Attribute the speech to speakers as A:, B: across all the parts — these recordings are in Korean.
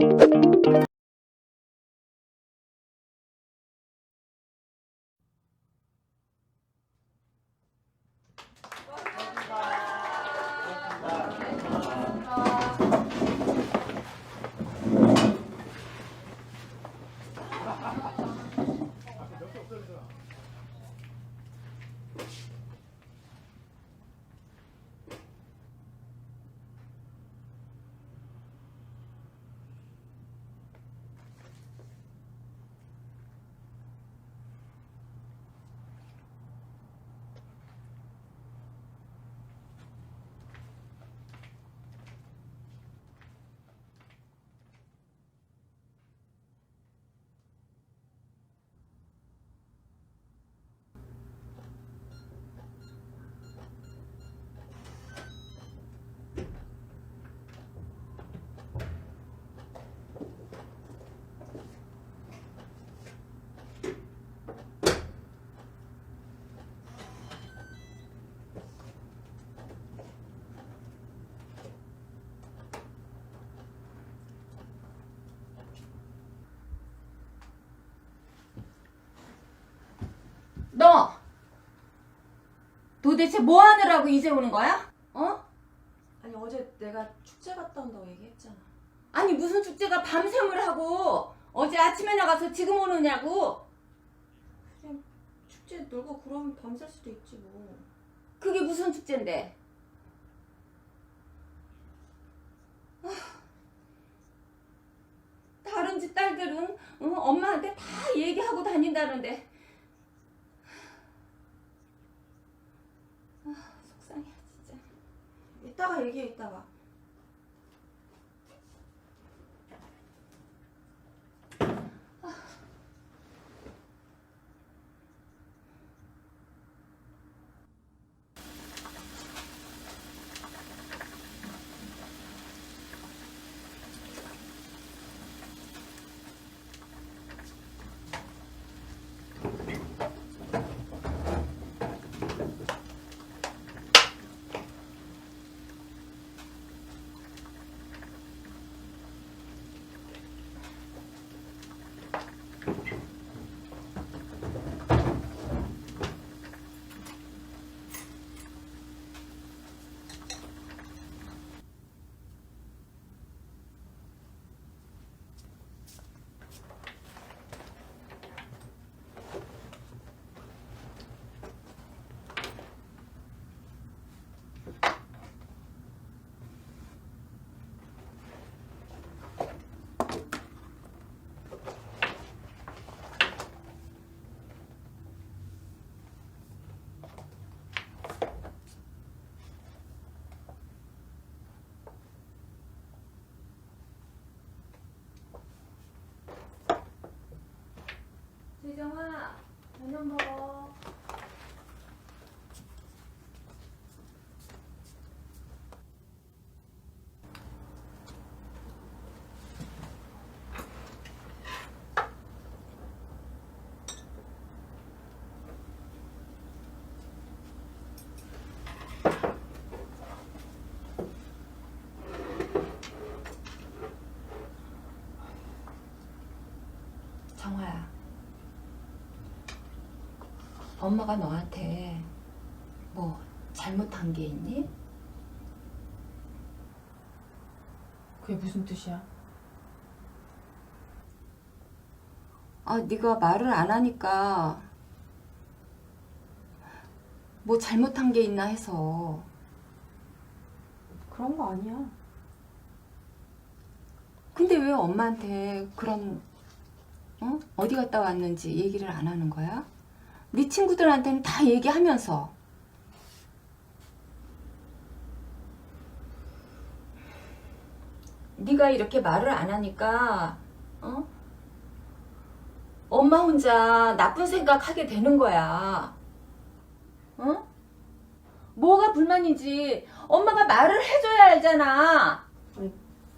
A: 너 도대체 뭐 하느라고 이제 오는 거야? 어?
B: 아니 어제 내가 축제 갔다 온다고 얘기했잖아.
A: 아니 무슨 축제가 밤샘을 하고 어제 아침에 나가서 지금 오느냐고?
B: 그냥 축제 놀고 그러면 밤샐 수도 있지 뭐.
A: 그게 무슨 축제인데? 아, 다른 집 딸들은 어, 엄마한테 다 얘기하고 다닌다는데 아, 속상해 진짜.
B: 이따가 얘기해 이따가.
A: 세정아, 저녁 먹어. 정화야. 엄마가 너한테 뭐 잘못한 게 있니?
B: 그게 무슨 뜻이야?
A: 아, 네가 말을 안 하니까 뭐 잘못한 게 있나 해서
B: 그런 거 아니야.
A: 근데 왜 엄마한테 그런 어? 어디 갔다 왔는지 얘기를 안 하는 거야? 네 친구들한테는 다 얘기하면서 네가 이렇게 말을 안 하니까 어? 엄마 혼자 나쁜 생각하게 되는 거야. 어? 뭐가 불만인지 엄마가 말을 해줘야 알잖아.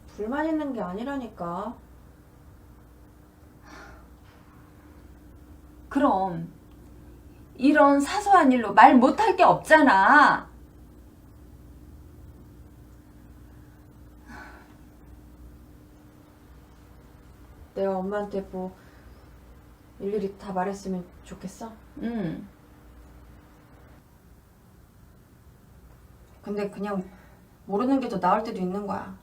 B: 불만 있는 게 아니라니까.
A: 그럼 이런 사소한 일로 말 못할 게 없잖아.
B: 내가 엄마한테 뭐 일일이 다 말했으면 좋겠어?
A: 응.
B: 근데 그냥 모르는 게 더 나을 때도 있는 거야.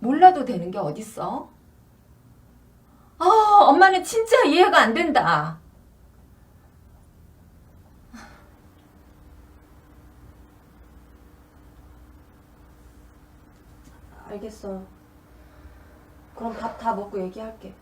A: 몰라도 되는 게 어딨어? 아, 엄마는 진짜 이해가 안 된다.
B: 알겠어. 그럼 밥 다 먹고 얘기할게.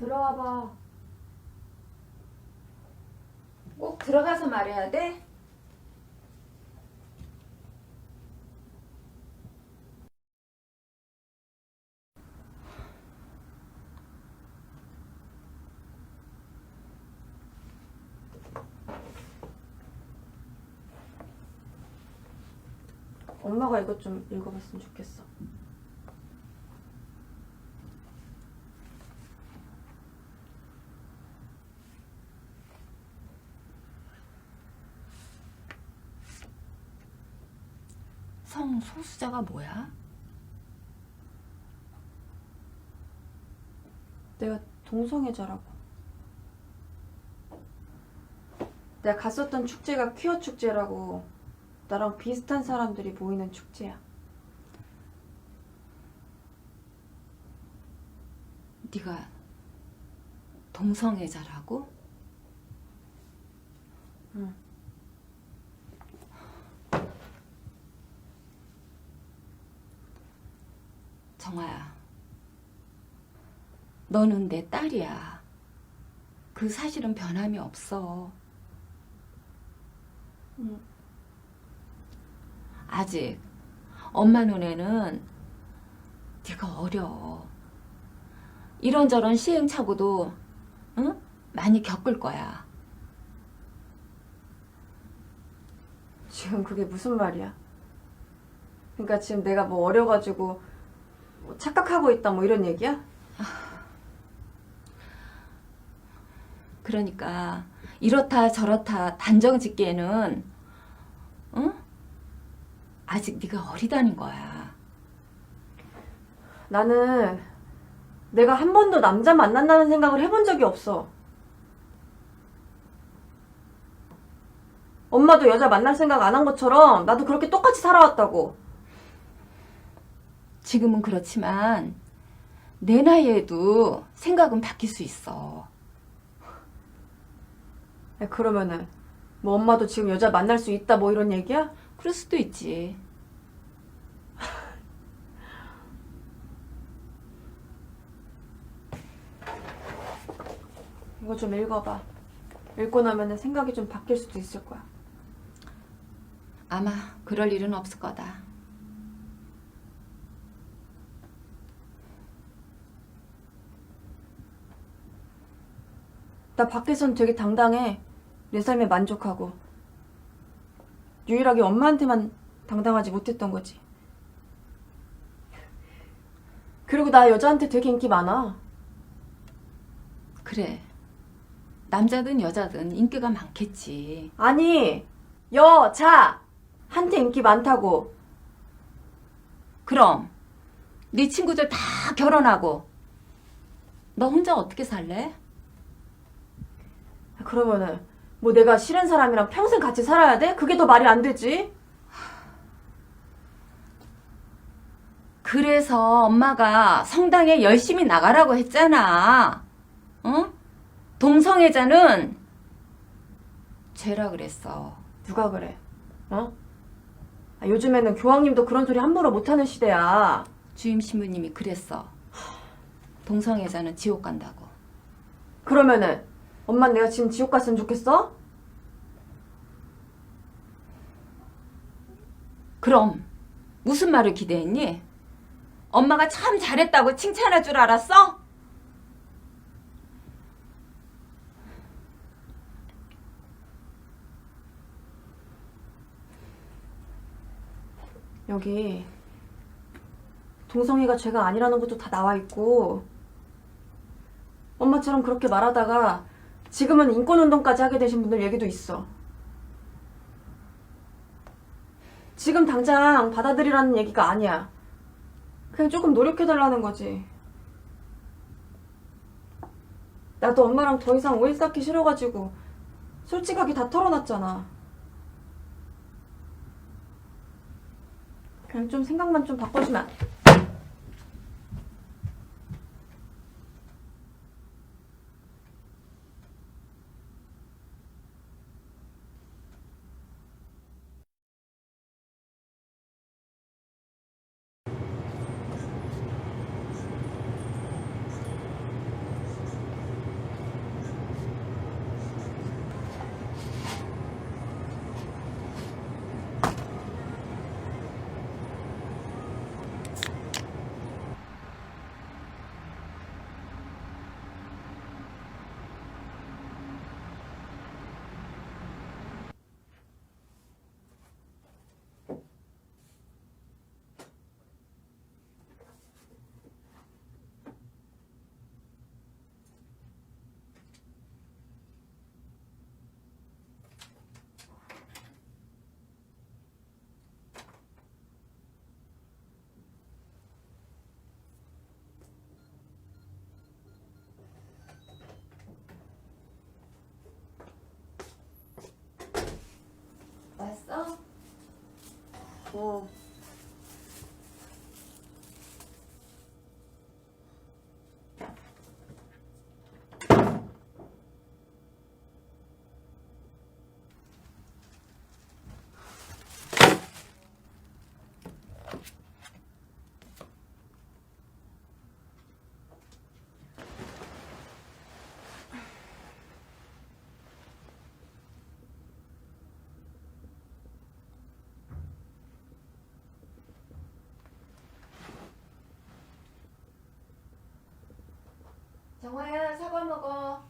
B: 들어와 봐.
A: 꼭 들어가서 말해야 돼?
B: 엄마가 이것 좀 읽어봤으면 좋겠어.
A: 성 소수자가 뭐야?
B: 내가 동성애자라고. 내가 갔었던 축제가 퀴어 축제라고 나랑 비슷한 사람들이 모이는 축제야.
A: 네가 동성애자라고?
B: 응.
A: 정아야, 너는 내 딸이야. 그 사실은 변함이 없어.
B: 응.
A: 아직 엄마 눈에는 네가 어려. 이런저런 시행착오도 응? 많이 겪을 거야.
B: 지금 그게 무슨 말이야? 그러니까 지금 내가 뭐 어려가지고 뭐 착각하고 있다 뭐 이런 얘기야?
A: 그러니까 이렇다 저렇다 단정 짓기에는 응? 아직 네가 어리다는 거야.
B: 나는 내가 한 번도 남자 만난다는 생각을 해본 적이 없어. 엄마도 여자 만날 생각 안 한 것처럼 나도 그렇게 똑같이 살아왔다고.
A: 지금은 그렇지만 내 나이에도 생각은 바뀔 수 있어.
B: 야, 그러면은 뭐 엄마도 지금 여자 만날 수 있다 뭐 이런 얘기야?
A: 그럴 수도 있지.
B: 이거 좀 읽어봐. 읽고 나면은 생각이 좀 바뀔 수도 있을 거야.
A: 아마 그럴 일은 없을 거다.
B: 나 밖에선 되게 당당해. 내 삶에 만족하고. 유일하게 엄마한테만 당당하지 못했던 거지. 그리고 나 여자한테 되게 인기 많아.
A: 그래. 남자든 여자든 인기가 많겠지.
B: 아니, 여자! 한테 인기 많다고.
A: 그럼 네 친구들 다 결혼하고 너 혼자 어떻게 살래?
B: 그러면은, 뭐 내가 싫은 사람이랑 평생 같이 살아야 돼? 그게 더 말이 안 되지?
A: 그래서 엄마가 성당에 열심히 나가라고 했잖아. 어? 동성애자는 죄라 그랬어.
B: 누가 그래? 어? 아, 요즘에는 교황님도 그런 소리 함부로 못하는 시대야.
A: 주임 신부님이 그랬어. 동성애자는 지옥 간다고.
B: 그러면은 엄만 내가 지금 지옥 갔으면 좋겠어?
A: 그럼 무슨 말을 기대했니? 엄마가 참 잘했다고 칭찬할 줄 알았어?
B: 여기 동성애가 죄가 아니라는 것도 다 나와 있고 엄마처럼 그렇게 말하다가 지금은 인권운동까지 하게 되신 분들 얘기도 있어. 지금 당장 받아들이라는 얘기가 아니야. 그냥 조금 노력해달라는 거지. 나도 엄마랑 더 이상 오해 쌓기 싫어가지고 솔직하게 다 털어놨잖아. 그냥 좀 생각만 좀 바꿔주면 안 돼?
A: 왔어?
B: 어.
A: 정화야 사과 먹어.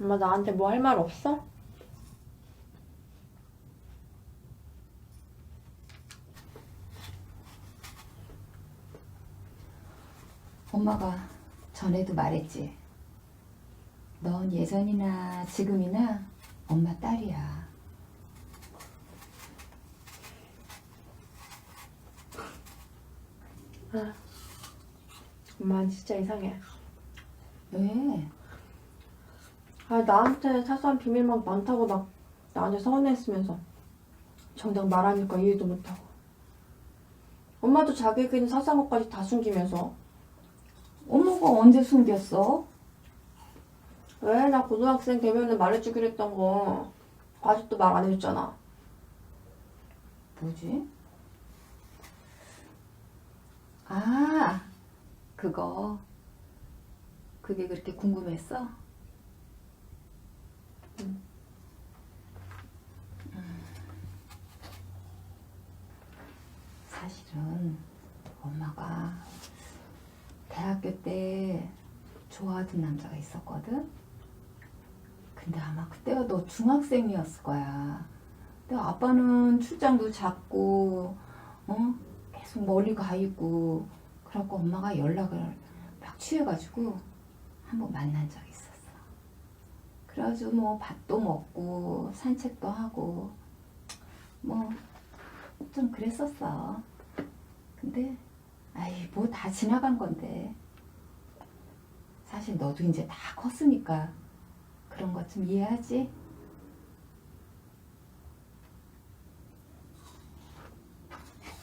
B: 엄마 나한테 뭐 할 말 없어?
A: 엄마가 전에도 말했지. 넌 예전이나 지금이나 엄마 딸이야.
B: 엄마는 진짜 이상해.
A: 왜?
B: 아 나한테 사소한 비밀만 많다고 막 나한테 서운해했으면서 정작 말하니까 이해도 못하고 엄마도 자기에게 있는 사소한 것까지 다 숨기면서
A: 엄마가 언제 숨겼어?
B: 왜 나 고등학생 되면은 말해주기로 했던 거 아직도 말 안 해줬잖아
A: 뭐지? 아, 그거. 그게 그렇게 궁금했어? 음. 사실은 엄마가 대학교 때 좋아하던 남자가 있었거든? 근데 아마 그때가 너 중학생이었을 거야. 근데 아빠는 출장도 잦고, 어? 계속 멀리 가 있고, 그래갖고 엄마가 연락을 막 취해가지고 한번 만난 적이 있었어. 그래가지고 뭐 밥도 먹고, 산책도 하고, 뭐, 좀 그랬었어. 근데, 아이, 뭐 다 지나간 건데. 사실 너도 이제 다 컸으니까 그런 것 좀 이해하지?